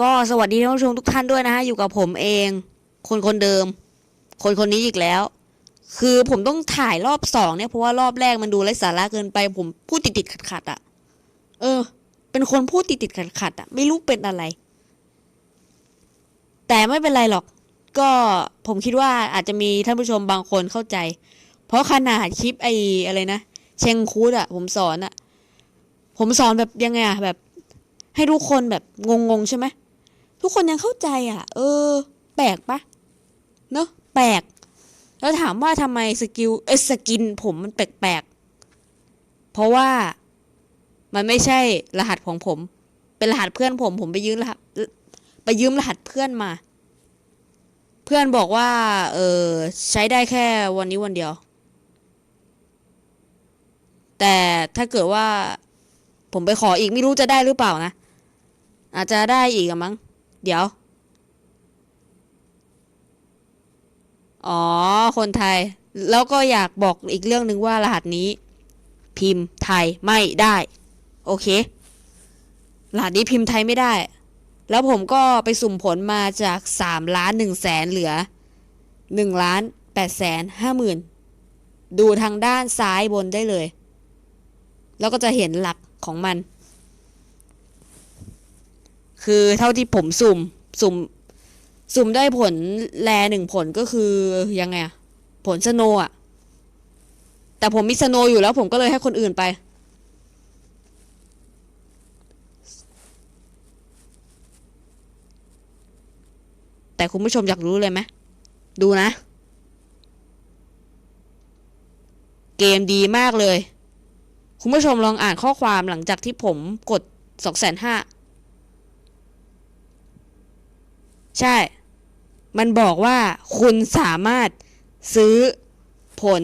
ก็สวัสดีท่านผู้ชมทุกท่านด้วยนะฮะอยู่กับผมเอง คนคนเดิม คนคนนี้อีกแล้ว คือผมต้องถ่ายรอบสองเนี่ยเพราะว่ารอบแรกมันดูไร้สาระเกินไป ผมพูดติดติดขัดขัดอะเออ เป็นคนพูดติดติดขัดขัดอะไม่รู้เป็นอะไร แต่ไม่เป็นไรหรอก ก็ผมคิดว่าอาจจะมีท่านผู้ชมบางคนเข้าใจ เพราะขนาดคลิปไอ้อะไรนะเชงคูดอะผมสอนอะผมสอนแบบยังไงอะแบบให้ทุกคนแบบงงๆใช่ไหม ทุกคนยังเข้าใจอะ เออ แปลกปะเนอะแปลก แล้วถามว่าทำไมสกิลเอสกิน ผมมันแปลกๆ เพราะว่ามันไม่ใช่รหัสของผม เป็นรหัสเพื่อนผม ผมไปยืมรหัสไปยืมรหัสเพื่อนมา เพื่อนบอกว่า เออใช้ได้แค่วันนี้วันเดียว แต่ถ้าเกิดว่า ผมไปขออีกไม่รู้จะได้หรือเปล่านะ อาจจะได้อีกมั้ง เดี๋ยว อ๋อ คนไทย แล้วก็อยากบอกอีกเรื่องหนึ่งว่ารหัสนี้ พิมพ์ไทยไม่ได้ โอเค รหัสนี้พิมพ์ไทยไม่ได้ แล้วผมก็ไปสุ่มผลมาจากสามล้านหนึ่งแสนเหลือหนึ่งล้านแปดแสนห้าหมื่นดูทางด้านซ้ายบนได้เลย แล้วก็จะเห็นหลักของมัน คือเท่าที่ผมสุ่มสุ่มสุ่มได้ผลแลหนึ่งผลก็คือยังไงอะผลสโนอะแต่ผมมีสโนอยู่แล้วผมก็เลยให้คนอื่นไป แต่คุณผู้ชมอยากรู้เลยไหมดูนะ เกมดีมากเลย คุณผู้ชมลองอ่านข้อความหลังจากที่ผมกดสองแสนห้า ใช่ มันบอกว่าคุณสามารถซื้อผล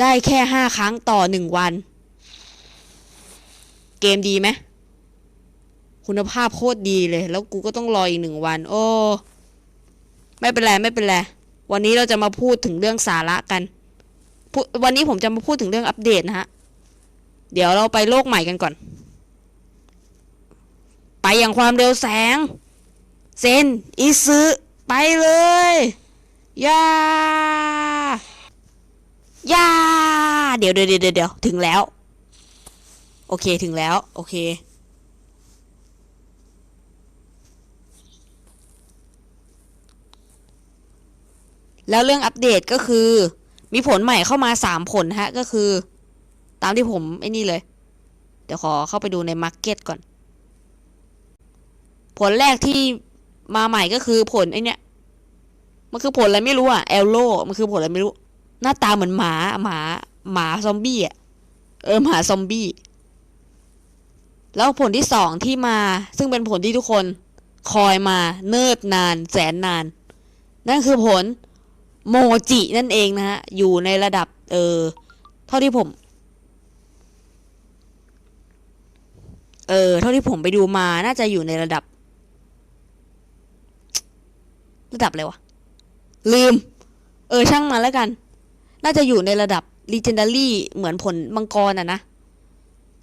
ได้แค่ห้าครั้งต่อหนึ่งวัน เกมดีไหมคุณภาพโคตรดีเลย แล้วกูก็ต้องรออีกหนึ่งวัน โอ้ ไม่เป็นไร ไม่เป็นไร วันนี้เราจะมาพูดถึงเรื่องสาระกัน วันนี้ผมจะมาพูดถึงเรื่องอัปเดตนะฮะ เดี๋ยวเราไปโลกใหม่กันก่อน ไปอย่างความเร็วแสง เซนอิซึไปเลยย่าย่าเดี๋ยวเดี๋ยวเดี๋ยวเดี๋ยวถึงแล้ว โอเคถึงแล้ว โอเค แล้วเรื่องอัปเดตก็คือ มีผลใหม่เข้ามาสามผลฮะ ก็คือ ตามที่ผมไอ้นี่เลย เดี๋ยวขอเข้าไปดูในมาร์เก็ตก่อน ผลแรกที่ มาใหม่ก็คือผลไอเนี้ยมันคือผลอะไรไม่รู้อะเอลโลมันคือผลอะไรไม่รู้ หน้าตาเหมือนหมาหมาหมาซอมบี้อะเออหมาซอมบี้แล้วผลที่สองที่มา ซึ่งเป็นผลที่ทุกคนคอยมาเนิดนาน แสนนาน นั่นคือผลโมจินั่นเองนะฮะ อยู่ในระดับ เออเท่าที่ผม เออเท่าที่ผมไปดูมาน่าจะอยู่ในระดับ ระดับอะไรวะ ลืม เออช่างมันแล้วกัน น่าจะอยู่ในระดับ Legendary เหมือนผลมังกรอะนะ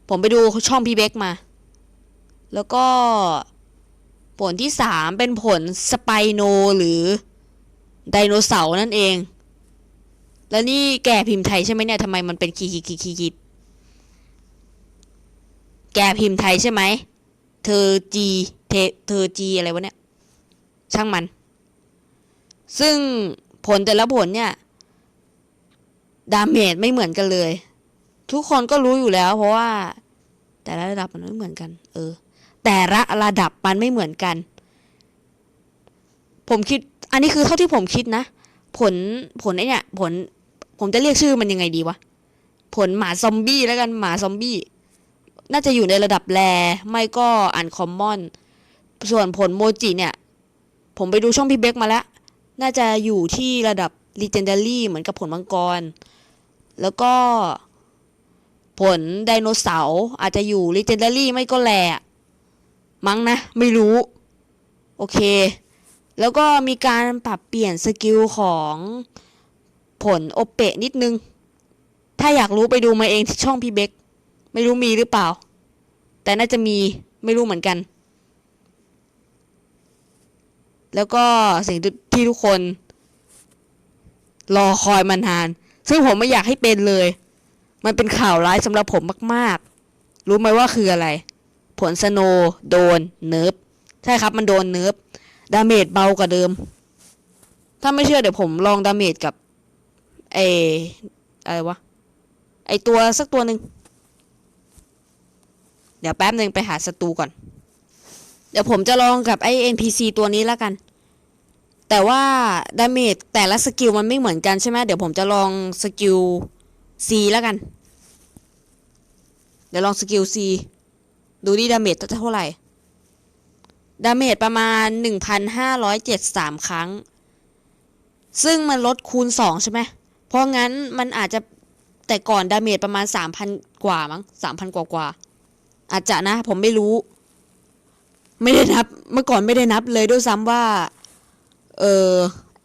ผมไปดูช่องพี่เบกมา แล้วก็ผลที่สามเป็นผลสไปโนหรือไดโนเสาร์นั่นเอง แล้วนี่แกพิมพ์ไทยใช่ไหมเนี่ยทำไมมันเป็นคีคีคีคีคีแกพิมพ์ไทยใช่ไหม เธอจีเธอเธอจีอะไรวะเนี่ย ช่างมัน ซึ่งผลแต่ละผลเนี่ย ดาเมจไม่เหมือนกันเลย ทุกคนก็รู้อยู่แล้ว เพราะว่า แต่ละระดับมันไม่เหมือนกัน เออ แต่ละระดับมันไม่เหมือนกัน ผมคิด อันนี้คือเท่าที่ผมคิดนะ ผลผลไอเนี่ย ผล ผมจะเรียกชื่อมันยังไงดีวะ ผลหมาซอมบี้แล้วกันหมาซอมบี้ น่าจะอยู่ในระดับแรไม่ก็อันคอมมอน ส่วนผลโมจิเนี่ย ผมไปดูช่องพี่เบกมาแล้ว น่าจะอยู่ที่ระดับ Legendary เหมือนกับผลมังกร แล้วก็ผลไดโนเสาร์อาจจะอยู่ Legendary ไม่ก็แรมั้งนะ ไม่รู้ โอเค แล้วก็มีการปรับเปลี่ยนสกิลของผลโอเปะนิดนึง ถ้าอยากรู้ไปดูมาเองที่ช่องพี่เบกไม่รู้มีหรือเปล่า แต่น่าจะมีไม่รู้เหมือนกัน แล้วก็สิ่งที่ทุกคน รอคอยมานาน ซึ่งผมไม่อยากให้เป็นเลย มันเป็นข่าวร้ายสำหรับผมมาก ๆ รู้ไหมว่าคืออะไร ผลสโนโดนเนิร์ฟใช่ครับมันโดนเนิร์ฟดาเมจเบากว่าเดิม ถ้าไม่เชื่อเดี๋ยวผมลองดาเมจกับไออะไรวะ ไอตัวสักตัวหนึ่งเดี๋ยวแป๊บหนึ่งไปหาศัตรูก่อน เดี๋ยวผมจะลองกับไอ NPC ตัวนี้แล้วกัน แต่ว่าดาเมจแต่ละสกิลมันไม่เหมือนกันใช่ไหมเดี๋ยวผมจะลองสกิล C แล้วกัน เดี๋ยวลองสกิล C ดูดิดาเมจเท่าไหร่ ดาเมจประมาณ 1,573 ครั้ง ซึ่งมันลดคูณ 2 ใช่ไหม เพราะงั้นมันอาจจะแต่ก่อนดาเมจประมาณ 3,000 กว่ามั้ง3,000 กว่ากว่าอาจจะนะผมไม่รู้ ไม่ได้นับ เมื่อก่อนไม่ได้นับเลยด้วยซ้ำว่า เออ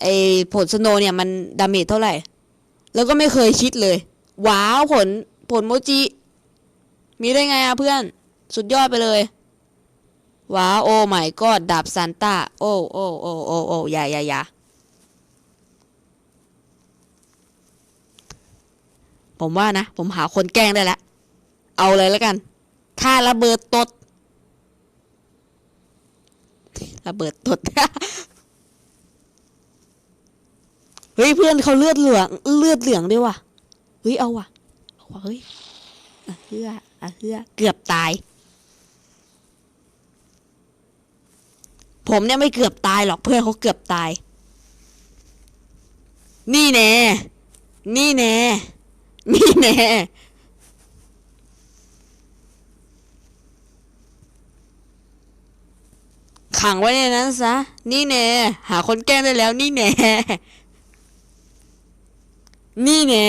ไอผลสโนเนี่ยมันดาเมจเท่าไหร่ แล้วก็ไม่เคยคิดเลย ว้าวผลผลโมจิ มีได้ไงอะเพื่อน สุดยอดไปเลย ว้าวโอ้ไม่ก็ดาบซานต้า โอ้โอ้โอ้โอ้โอ้อยาอยาอยาผมว่านะ ผมหาคนแกล้งได้แล้วเอาเลยแล้วกันถ้าระเบิดตด ระเบิดตดเฮ้ยเพื่อนเขาเลือดเหลืองเลือดเหลืองด้วยว่ะเฮ้ยเอาว่ะเอาว่ะเฮ้ยอะเฮืออะเฮือเกือบตาย ผมเนี่ยไม่เกือบตายหรอกเพื่อนเขาเกือบตาย นี่แน่ นี่แน่ นี่แน่ ขังไว้ในนั้นซะ นี่แน่หาคนแกล้งได้แล้ว นี่แน่นี่แน่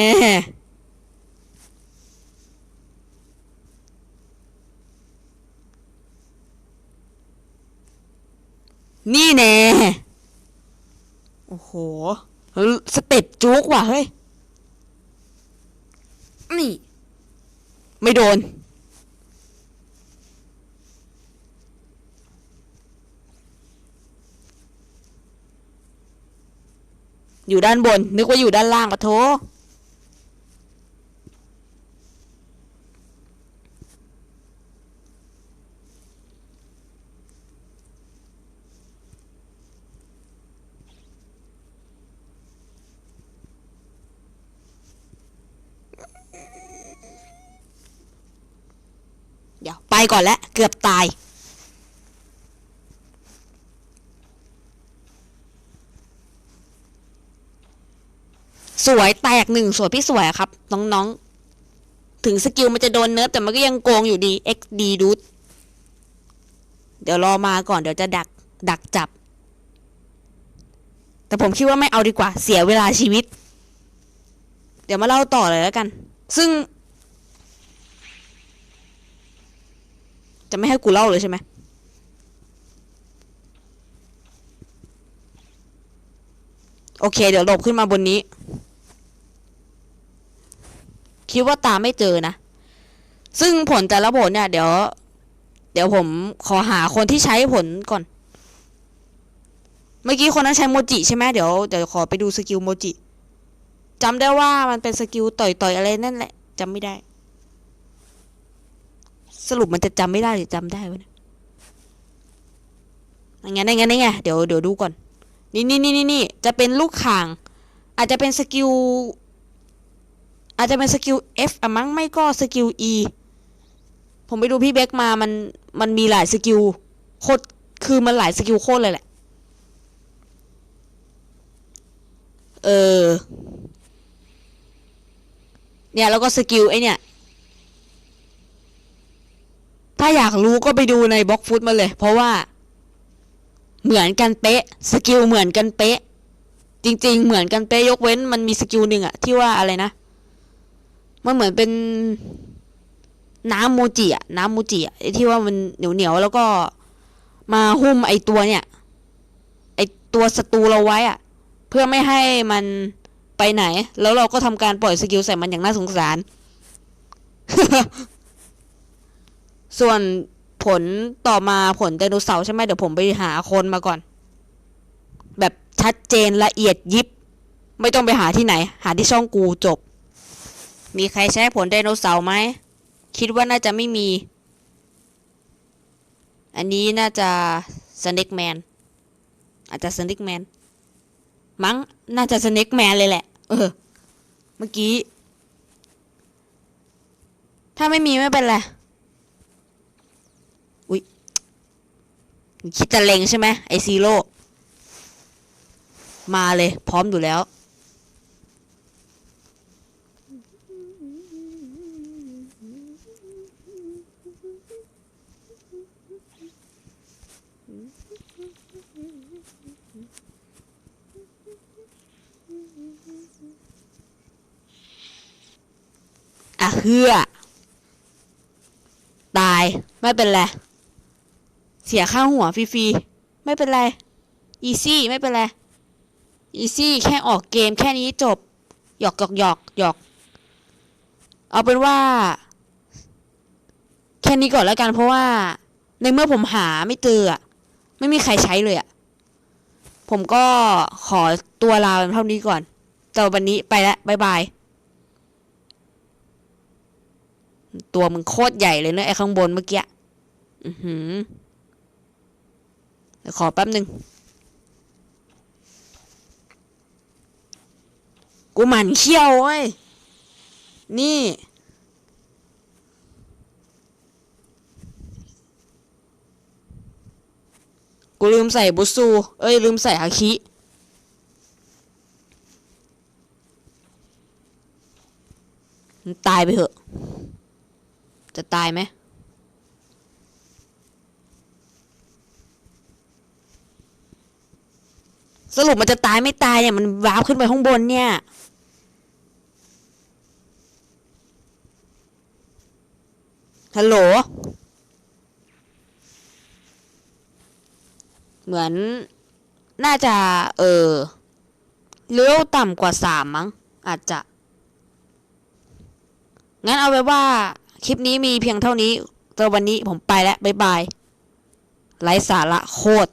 นี่แน่โอ้โห สเต็ปจุกว่ะ เฮ้ย นี่ ไม่โดน อยู่ด้านบน นึกว่าอยู่ด้านล่างปะโถเดี๋ยวไปก่อนแล้วเกือบตาย สวยแตกหนึ่งสวยพี่สวยครับ น้องๆ ถึงสกิลมันจะโดนเนิร์ฟแต่มันก็ยังโกงอยู่ดี XD ดูดเดี๋ยวรอมาก่อนเดี๋ยวจะดักดักจับ แต่ผมคิดว่าไม่เอาดีกว่า เสียเวลาชีวิต เดี๋ยวมาเล่าต่อเลยแล้วกัน ซึ่ง จะไม่ให้กูเล่าเลยใช่ไหมโอเค เดี๋ยวหลบขึ้นมาบนนี้ คิดว่าตามไม่เจอนะ ซึ่งผลแต่ละผลเนี่ย เดี๋ยว เดี๋ยวผมขอหาคนที่ใช้ผลก่อน เมื่อกี้คนนั้นใช้โมจิใช่ไหมเดี๋ยวเดี๋ยวขอไปดูสกิลโมจิจำได้ว่ามันเป็นสกิลต่อยต่อยอะไรนั่นแหละจำไม่ได้ สรุปมันจะจำไม่ได้หรือจำได้วะเนี่ยอย่างงั้นอย่างงั้นอย่างงั้นเดี๋ยวเดี๋ยวดูก่อน นี่นี่นี่นี่จะเป็นลูกข่าง อาจจะเป็นสกิล อาจจะเป็นสกิล F อะมั้งไม่ก็สกิล E ผมไปดูพี่เบคมามันมันมีหลายสกิลโคตรคือมันหลายสกิลโคตรเลยแหละ เออ เนี่ยแล้วก็สกิลไอเนี่ย ถ้าอยากรู้ก็ไปดูในบล็อกฟุตมาเลย เพราะว่า เหมือนกันเป๊ะ สกิลเหมือนกันเป๊ะ จริง ๆ เหมือนกันเป๊ะยกเว้น มันมีสกิลหนึ่งอะที่ว่าอะไรนะ มันเหมือนเป็นน้ำโมจิอะน้ำโมจิอะไอ้ที่ว่ามันเหนียวเหนียวแล้วก็มาหุ้มไอตัวเนี่ย ไอตัวศัตรูเราไว้อะเพื่อไม่ให้มันไปไหน แล้วเราก็ทำการปล่อยสกิลใส่มันอย่างน่าสงสาร ส่วนผลต่อมาผลไดโนเสาร์ใช่ไหมเดี๋ยวผมไปหาคนมาก่อน แบบชัดเจนละเอียดยิบ ไม่ต้องไปหาที่ไหน หาที่ช่องกูจบ มีใครใช้ผลไดโนเสาร์ไหม คิดว่าน่าจะไม่มี อันนี้น่าจะสเน็กแมน อาจจะสเน็กแมน มั้ง น่าจะสเน็กแมนเลยแหละ เออ เมื่อกี้ ถ้าไม่มีไม่เป็นไร อุ๊ย คิดจะเลงใช่ไหมไอซีโร่ มาเลย พร้อมอยู่แล้ว อะเฮือตายไม่เป็นไร เสียค่าหัวฟรีๆ ไม่เป็นไร อีซี่ไม่เป็นไร อีซี่แค่ออกเกมแค่นี้จบ หยอกหยอกหยอกหยอก เอาเป็นว่า แค่นี้ก่อนแล้วกันเพราะว่า ในเมื่อผมหาไม่เจอไม่มีใครใช้เลยอะผมก็ขอตัวลาไปเท่านี้ก่อนแต่วันนี้ไปแล้วบายบาย ตัวมึงโคตรใหญ่เลยเนอะไอ้ข้างบนเมื่อกี้อือหือขอแป๊บหนึ่งกูหมันเขี้ยวเว้ย นี่ กูลืมใส่บุซูเอ้ย ลืมใส่ฮาคิตายไปเถอะ จะตายไหมสรุปมันจะตายไม่ตายเนี่ยมันวาร์ปขึ้นไปข้างบนเนี่ยฮัลโหล เหมือน น่าจะ เออเลี้ยวต่ำกว่าสามมั้ง อาจจะ งั้นเอาไว้ว่า คลิปนี้มีเพียงเท่านี้แต่วันนี้ผมไปแล้ว บ๊ายบายไร้สาระโคตร